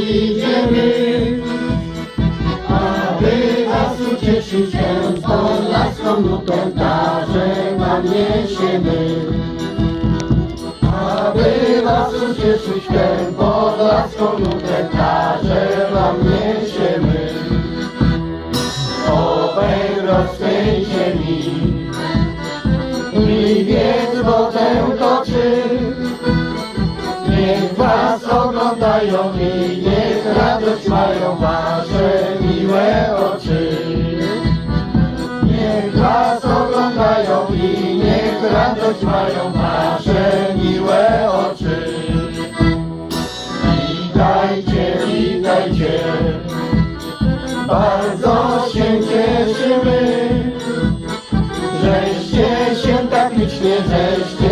idziemy, aby was ucieszyć tę podlaską nutę darze wam niesiemy. Aby was ucieszyć tę podlaską nutę darze wam niesiemy. O węgrowskiej ziemi i wiec wodę toczy. Niech was oglądają i miłe oczy. Niech was oglądają i niech radość mają wasze miłe oczy. Witajcie, witajcie, bardzo się cieszymy. Żeście się tak licznie, żeście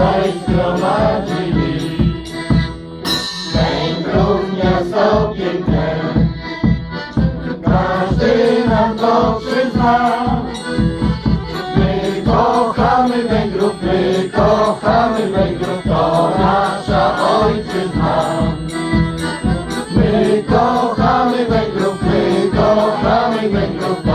tutaj zgromadzili. Węgrów miasto piękne, każdy nam to przyzna. My kochamy Węgrów, my kochamy Węgrów, to nasza ojczyzna. My kochamy Węgrów, my kochamy Węgrów,